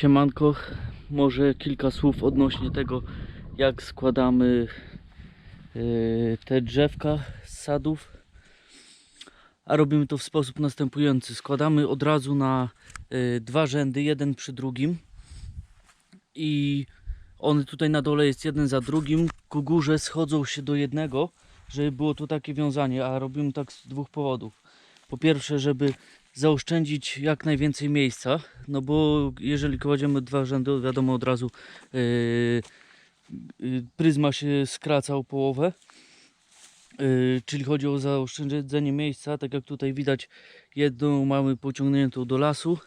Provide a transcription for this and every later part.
Siemanko, może kilka słów odnośnie tego, jak składamy yy, te drzewka z sadów. A robimy to w sposób następujący. Składamy od razu na yy, dwa rzędy, jeden przy drugim. I one tutaj na dole jest jeden za drugim. Ku górze schodzą się do jednego, żeby było tu takie wiązanie, a robimy tak z dwóch powodów. Po pierwsze, żeby zaoszczędzić jak najwięcej miejsca, no bo jeżeli kładziemy dwa rzędy, wiadomo od razu yy, yy, pryzma się skraca o połowę. Yy, czyli chodzi o zaoszczędzenie miejsca, tak jak tutaj widać, jedną mamy pociągniętą do lasu,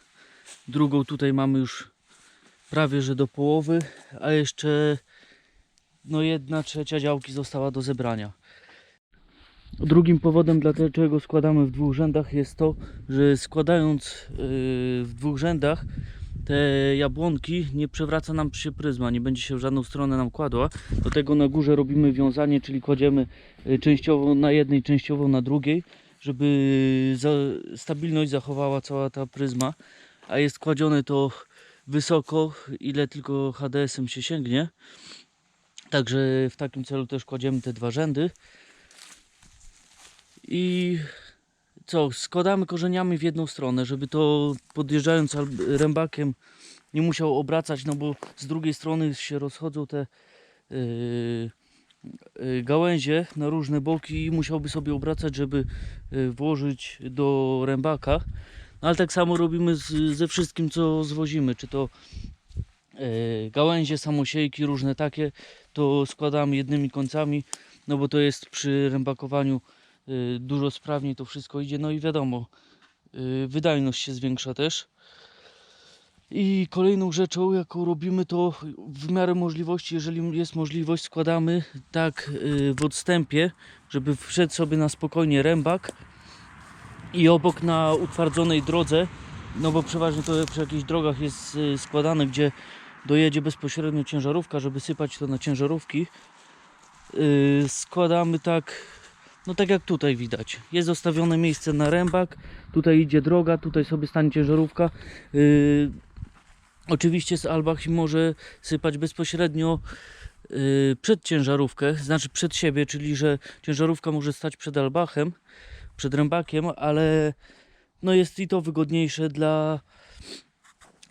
drugą tutaj mamy już prawie że do połowy, a jeszcze no jedna trzecia działki została do zebrania. Drugim powodem, dlaczego składamy w dwóch rzędach jest to, że składając yy, w dwóch rzędach te jabłonki nie przewraca nam się pryzma, nie będzie się w żadną stronę nam kładła. Do tego na górze robimy wiązanie, czyli kładziemy yy, częściowo na jednej, częściowo na drugiej, żeby stabilność zachowała cała ta pryzma. A jest kładzione to wysoko, ile tylko HDS-em się sięgnie. Także w takim celu też kładziemy te dwa rzędy. I co, składamy korzeniami w jedną stronę, żeby to podjeżdżając rębakiem nie musiał obracać, no bo z drugiej strony się rozchodzą te yy, yy, gałęzie na różne boki i musiałby sobie obracać, żeby yy, włożyć do rębaka. No ale tak samo robimy z, ze wszystkim, co zwozimy, czy to gałęzie, samosiejki, różne takie, to składamy jednymi końcami, no bo to jest przy rębakowaniu dużo sprawniej to wszystko idzie. No i wiadomo, y, wydajność się zwiększa też. I kolejną rzeczą, jaką robimy, to w miarę możliwości, jeżeli jest możliwość, składamy tak y, w odstępie, żeby wszedł sobie na spokojnie rębak i obok na utwardzonej drodze, no bo przeważnie to przy jakichś drogach jest y, składane, gdzie dojedzie bezpośrednio ciężarówka, żeby sypać to na ciężarówki. Składamy tak, no tak jak tutaj widać. Jest zostawione miejsce na rębak, tutaj idzie droga, tutaj sobie stanie ciężarówka. Yy, oczywiście z Albach może sypać bezpośrednio yy, przed ciężarówkę, znaczy przed siebie, czyli że ciężarówka może stać przed Albachem, przed rębakiem, ale no jest i to wygodniejsze dla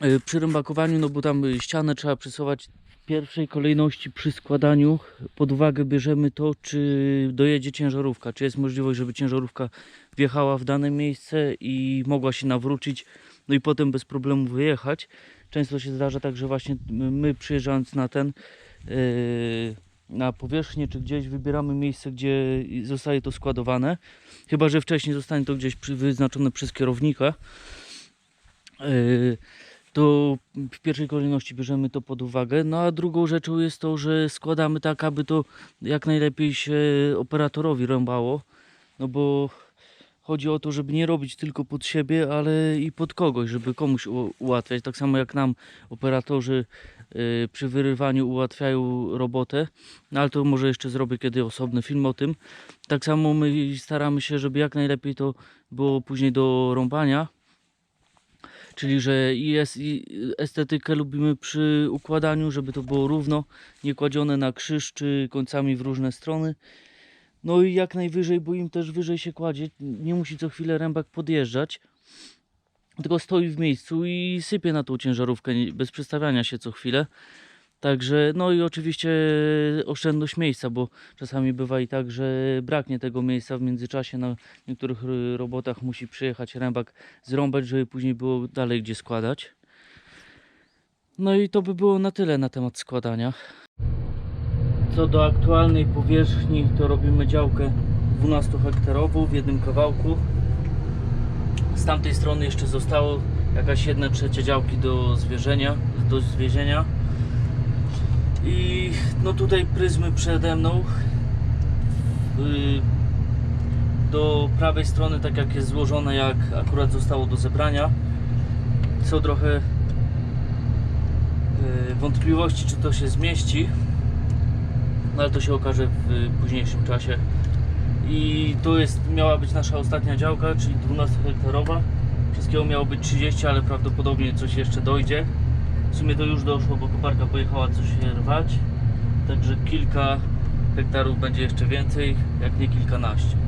yy, przy rębakowaniu, no bo tam ścianę trzeba przesuwać pierwszej kolejności przy składaniu pod uwagę bierzemy to, czy dojedzie ciężarówka, czy jest możliwość, żeby ciężarówka wjechała w dane miejsce i mogła się nawrócić, no i potem bez problemu wyjechać. Często się zdarza tak, że właśnie my przyjeżdżając na ten, yy, na powierzchnię, czy gdzieś wybieramy miejsce, gdzie zostaje to składowane, chyba, że wcześniej zostanie to gdzieś wyznaczone przez kierownika. To w pierwszej kolejności bierzemy to pod uwagę. No a drugą rzeczą jest to, że składamy tak, aby to jak najlepiej się operatorowi rąbało. No bo chodzi o to, żeby nie robić tylko pod siebie, ale i pod kogoś, żeby komuś ułatwiać. Tak samo jak nam operatorzy y, przy wyrywaniu ułatwiają robotę. No ale to może jeszcze zrobię kiedy osobny film o tym. Tak samo my staramy się, żeby jak najlepiej to było później do rąbania. Czyli, że jest estetykę lubimy przy układaniu, żeby to było równo, nie kładzione na krzyż czy końcami w różne strony. No i jak najwyżej, bo im też wyżej się kładzie, nie musi co chwilę rębak podjeżdżać, tylko stoi w miejscu i sypie na tą ciężarówkę bez przestawiania się co chwilę. Także, no i oczywiście oszczędność miejsca, bo czasami bywa i tak, że braknie tego miejsca w międzyczasie. Na niektórych y, robotach musi przyjechać rębak zrąbać, żeby później było dalej gdzie składać. No i to by było na tyle na temat składania. Co do aktualnej powierzchni, to robimy działkę 12 hektarową w jednym kawałku. Z tamtej strony jeszcze zostało jakaś 1 trzecia działki do zwierzenia, do zwiezienia. I no tutaj pryzmy przede mną. Yy, do prawej strony, tak jak jest złożone, jak akurat zostało do zebrania. Są trochę yy, wątpliwości, czy to się zmieści. No ale to się okaże w y, późniejszym czasie. I to jest, miała być nasza ostatnia działka, czyli 12 hektarowa. Wszystkiego miało być 30, ale prawdopodobnie coś jeszcze dojdzie. W sumie to już doszło, bo koparka pojechała coś rwać. Także kilka hektarów będzie jeszcze więcej, jak nie kilkanaście.